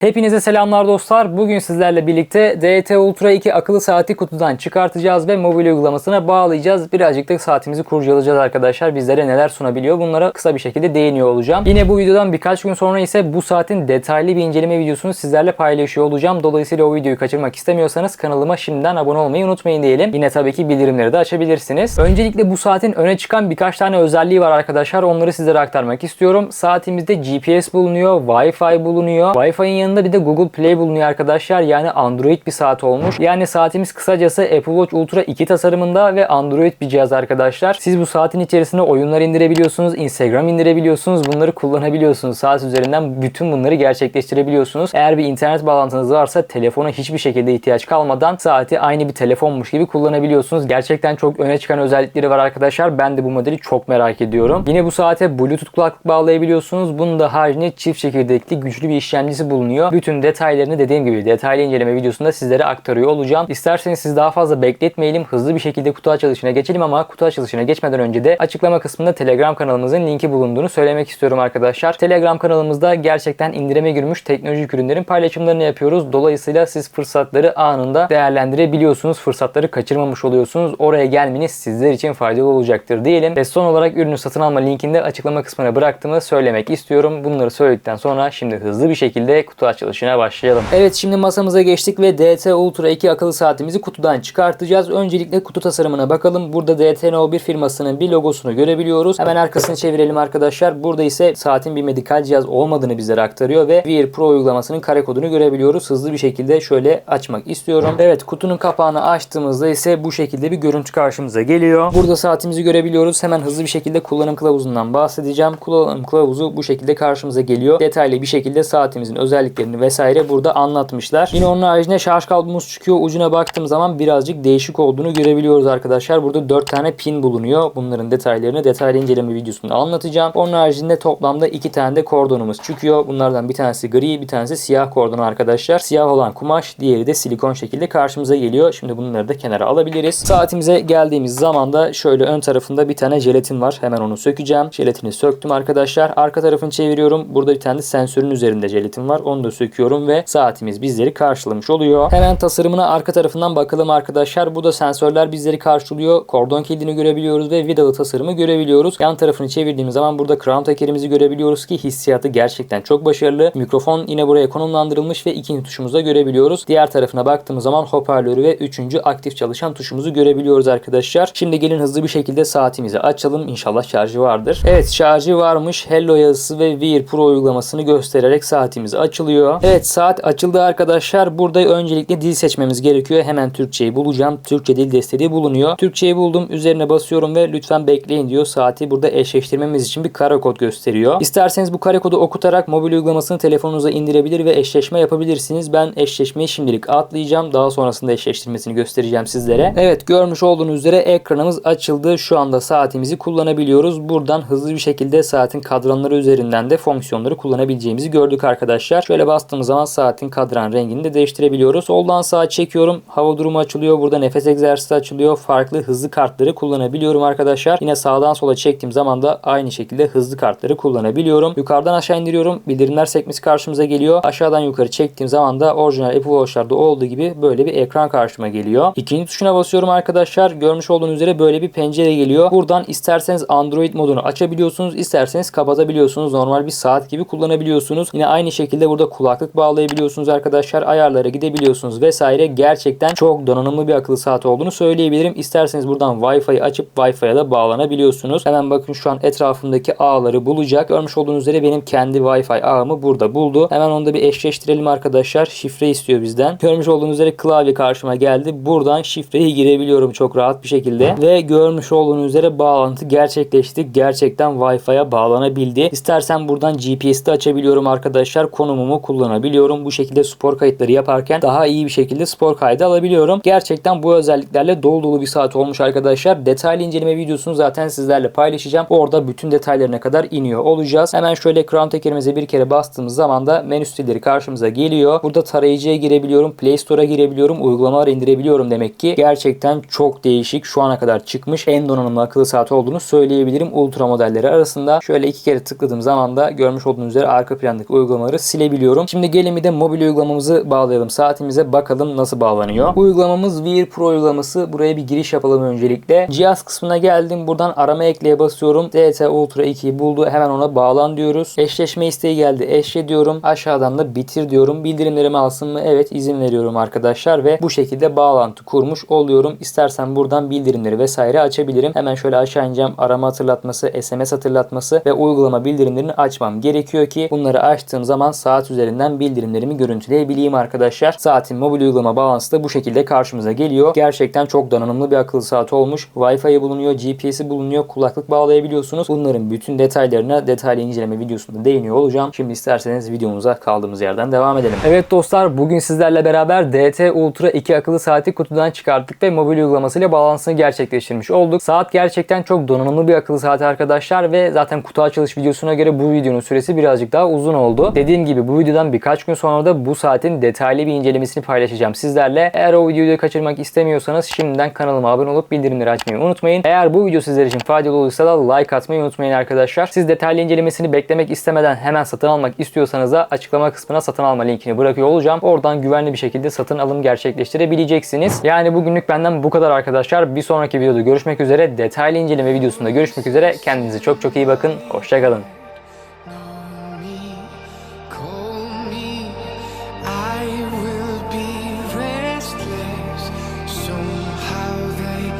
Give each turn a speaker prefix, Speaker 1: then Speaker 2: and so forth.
Speaker 1: Hepinize selamlar dostlar. Bugün sizlerle birlikte DT Ultra 2 akıllı saati kutudan çıkartacağız ve mobil uygulamasına bağlayacağız. Birazcık da saatimizi kurcalayacağız arkadaşlar. Bizlere neler sunabiliyor bunlara kısa bir şekilde değiniyor olacağım. Yine bu videodan birkaç gün sonra ise bu saatin detaylı bir inceleme videosunu sizlerle paylaşıyor olacağım. Dolayısıyla o videoyu kaçırmak istemiyorsanız kanalıma şimdiden abone olmayı unutmayın diyelim. Yine tabii ki bildirimleri de açabilirsiniz. Öncelikle bu saatin öne çıkan birkaç tane özelliği var arkadaşlar. Onları sizlere aktarmak istiyorum. Saatimizde GPS bulunuyor, Wi-Fi bulunuyor. Wi-Fi'nin yanında bir de Google Play bulunuyor arkadaşlar. Yani Android bir saat olmuş. Yani saatimiz kısacası Apple Watch Ultra 2 tasarımında ve Android bir cihaz arkadaşlar. Siz bu saatin içerisine oyunlar indirebiliyorsunuz, Instagram indirebiliyorsunuz, bunları kullanabiliyorsunuz. Saat üzerinden bütün bunları gerçekleştirebiliyorsunuz. Eğer bir internet bağlantınız varsa telefona hiçbir şekilde ihtiyaç kalmadan saati aynı bir telefonmuş gibi kullanabiliyorsunuz. Gerçekten çok öne çıkan özellikleri var arkadaşlar. Ben de bu modeli çok merak ediyorum. Yine bu saate Bluetooth kulaklık bağlayabiliyorsunuz. Bunun da haricinde çift çekirdekli güçlü bir işlemcisi bulunuyor. Bütün detaylarını dediğim gibi detaylı inceleme videosunda sizlere aktarıyor olacağım. İsterseniz siz daha fazla bekletmeyelim. Hızlı bir şekilde kutu açılışına geçelim ama kutu açılışına geçmeden önce de açıklama kısmında Telegram kanalımızın linki bulunduğunu söylemek istiyorum arkadaşlar. Telegram kanalımızda gerçekten indirime girmiş teknolojik ürünlerin paylaşımlarını yapıyoruz. Dolayısıyla siz fırsatları anında değerlendirebiliyorsunuz. Fırsatları kaçırmamış oluyorsunuz. Oraya gelmeniz sizler için faydalı olacaktır diyelim. Ve son olarak ürünü satın alma linkini de açıklama kısmına bıraktığımı söylemek istiyorum. Bunları söyledikten sonra şimdi hızlı bir şekilde kutu açılışına başlayalım. Evet şimdi masamıza geçtik ve DT Ultra 2 akıllı saatimizi kutudan çıkartacağız. Öncelikle kutu tasarımına bakalım. Burada DTNO1 firmasının bir logosunu görebiliyoruz. Hemen arkasını çevirelim arkadaşlar. Burada ise saatin bir medikal cihaz olmadığını bizlere aktarıyor ve Wear Pro uygulamasının kare kodunu görebiliyoruz. Hızlı bir şekilde şöyle açmak istiyorum. Evet kutunun kapağını açtığımızda ise bu şekilde bir görüntü karşımıza geliyor. Burada saatimizi görebiliyoruz. Hemen hızlı bir şekilde kullanım kılavuzundan bahsedeceğim. Kullanım kılavuzu bu şekilde karşımıza geliyor. Detaylı bir şekilde saatimizin özelliklerini vesaire burada anlatmışlar. Yine onun haricinde şarj kablomuz çıkıyor. Ucuna baktığım zaman birazcık değişik olduğunu görebiliyoruz arkadaşlar. Burada 4 tane pin bulunuyor. Bunların detaylarını detaylı inceleme videosunda anlatacağım. Onun haricinde toplamda 2 tane de kordonumuz çıkıyor. Bunlardan bir tanesi gri, bir tanesi siyah kordon arkadaşlar. Siyah olan kumaş, diğeri de silikon şekilde karşımıza geliyor. Şimdi bunları da kenara alabiliriz. Saatimize geldiğimiz zaman da şöyle ön tarafında bir tane jelatin var. Hemen onu sökeceğim. Jelatini söktüm arkadaşlar. Arka tarafını çeviriyorum. Burada bir tane sensörün üzerinde jelatin var. Onu da söküyorum ve saatimiz bizleri karşılamış oluyor. Hemen tasarımına arka tarafından bakalım arkadaşlar. Bu da sensörler bizleri karşılıyor. Kordon kilidini görebiliyoruz ve vidalı tasarımı görebiliyoruz. Yan tarafını çevirdiğimiz zaman burada crown tekerimizi görebiliyoruz ki hissiyatı gerçekten çok başarılı. Mikrofon yine buraya konumlandırılmış ve ikinci tuşumuzu da görebiliyoruz. Diğer tarafına baktığımız zaman hoparlörü ve üçüncü aktif çalışan tuşumuzu görebiliyoruz arkadaşlar. Şimdi gelin hızlı bir şekilde saatimizi açalım. İnşallah şarjı vardır. Evet şarjı varmış. Hello yazısı ve Wear Pro uygulamasını göstererek saatimiz açılıyor. Evet saat açıldı arkadaşlar. Burada öncelikle dil seçmemiz gerekiyor. Hemen Türkçeyi bulacağım. Türkçe dil desteği bulunuyor. Türkçeyi buldum. Üzerine basıyorum ve lütfen bekleyin diyor. Saati burada eşleştirmemiz için bir kare kod gösteriyor. İsterseniz bu kare kodu okutarak mobil uygulamasını telefonunuza indirebilir ve eşleşme yapabilirsiniz. Ben eşleşmeyi şimdilik atlayacağım. Daha sonrasında eşleştirmesini göstereceğim sizlere. Evet görmüş olduğunuz üzere ekranımız açıldı. Şu anda saatimizi kullanabiliyoruz. Buradan hızlı bir şekilde saatin kadranları üzerinden de fonksiyonları kullanabileceğimizi gördük arkadaşlar. Şöyle bastığımız zaman saatin kadran rengini de değiştirebiliyoruz. Soldan sağa çekiyorum. Hava durumu açılıyor. Burada nefes egzersizi açılıyor. Farklı hızlı kartları kullanabiliyorum arkadaşlar. Yine sağdan sola çektiğim zaman da aynı şekilde hızlı kartları kullanabiliyorum. Yukarıdan aşağı indiriyorum. Bildirimler sekmesi karşımıza geliyor. Aşağıdan yukarı çektiğim zaman da orijinal Apple Watch'larda olduğu gibi böyle bir ekran karşıma geliyor. İkinci tuşuna basıyorum arkadaşlar. Görmüş olduğunuz üzere böyle bir pencere geliyor. Buradan isterseniz Android modunu açabiliyorsunuz. isterseniz kapatabiliyorsunuz. Normal bir saat gibi kullanabiliyorsunuz. Yine aynı şekilde burada kulaklık bağlayabiliyorsunuz arkadaşlar. Ayarlara gidebiliyorsunuz vesaire. Gerçekten çok donanımlı bir akıllı saat olduğunu söyleyebilirim. İsterseniz buradan Wi-Fi açıp Wi-Fi'ye de bağlanabiliyorsunuz. Hemen bakın şu an etrafımdaki ağları bulacak. Görmüş olduğunuz üzere benim kendi Wi-Fi ağımı burada buldu. Hemen onu da bir eşleştirelim arkadaşlar. Şifre istiyor bizden. Görmüş olduğunuz üzere klavye karşıma geldi. Buradan şifreyi girebiliyorum çok rahat bir şekilde. Ve görmüş olduğunuz üzere bağlantı gerçekleşti. Gerçekten Wi-Fi'ye bağlanabildi. İstersen buradan GPS'te açabiliyorum arkadaşlar. Konumumu kullanabiliyorum. Bu şekilde spor kayıtları yaparken daha iyi bir şekilde spor kaydı alabiliyorum. Gerçekten bu özelliklerle dolu dolu bir saat olmuş arkadaşlar. Detaylı inceleme videosunu zaten sizlerle paylaşacağım. Orada bütün detaylarına kadar iniyor olacağız. Hemen şöyle ekran tekerimize bir kere bastığımız zaman da menü stilleri karşımıza geliyor. Burada tarayıcıya girebiliyorum. Play Store'a girebiliyorum. Uygulamalar indirebiliyorum demek ki. Gerçekten çok değişik. Şu ana kadar çıkmış en donanımlı akıllı saat olduğunu söyleyebilirim. Ultra modelleri arasında. Şöyle iki kere tıkladığım zaman da görmüş olduğunuz üzere arka plandaki uygulamaları silebiliyorum diyorum. Şimdi gelin bir de mobil uygulamamızı bağlayalım. Saatimize bakalım nasıl bağlanıyor. Uygulamamız Wear Pro uygulaması. Buraya bir giriş yapalım öncelikle. Cihaz kısmına geldim. Buradan arama ekleye basıyorum. DT Ultra 2'yi buldu. Hemen ona bağlan diyoruz. Eşleşme isteği geldi. Eşle diyorum. Aşağıdan da bitir diyorum. Bildirimlerimi alsın mı? Evet izin veriyorum arkadaşlar ve bu şekilde bağlantı kurmuş oluyorum. İstersen buradan bildirimleri vesaire açabilirim. Hemen şöyle aşağı ineceğim. Arama hatırlatması, SMS hatırlatması ve uygulama bildirimlerini açmam gerekiyor ki bunları açtığım zaman saat üzerinden bildirimlerimi görüntüleyebileyim arkadaşlar. Saatin mobil uygulama bağlantısı da bu şekilde karşımıza geliyor. Gerçekten çok donanımlı bir akıllı saat olmuş. Wi-Fi bulunuyor, GPS'i bulunuyor, kulaklık bağlayabiliyorsunuz. Bunların bütün detaylarına detaylı inceleme videosunda değiniyor olacağım. Şimdi isterseniz videomuza kaldığımız yerden devam edelim. Evet dostlar bugün sizlerle beraber DT Ultra 2 akıllı saati kutudan çıkarttık ve mobil uygulamasıyla bağlantısını gerçekleştirmiş olduk. Saat gerçekten çok donanımlı bir akıllı saat arkadaşlar ve zaten kutu açılış videosuna göre bu videonun süresi birazcık daha uzun oldu. Dediğim gibi bu videodan birkaç gün sonra da bu saatin detaylı bir incelemesini paylaşacağım sizlerle. Eğer o videoyu kaçırmak istemiyorsanız şimdiden kanalıma abone olup bildirimleri açmayı unutmayın. Eğer bu video sizler için faydalı olursa da like atmayı unutmayın arkadaşlar. Siz detaylı incelemesini beklemek istemeden hemen satın almak istiyorsanız da açıklama kısmına satın alma linkini bırakıyor olacağım. Oradan güvenli bir şekilde satın alım gerçekleştirebileceksiniz. Yani bugünlük benden bu kadar arkadaşlar. Bir sonraki videoda görüşmek üzere. Detaylı inceleme videosunda görüşmek üzere. Kendinize çok çok iyi bakın. Hoşçakalın.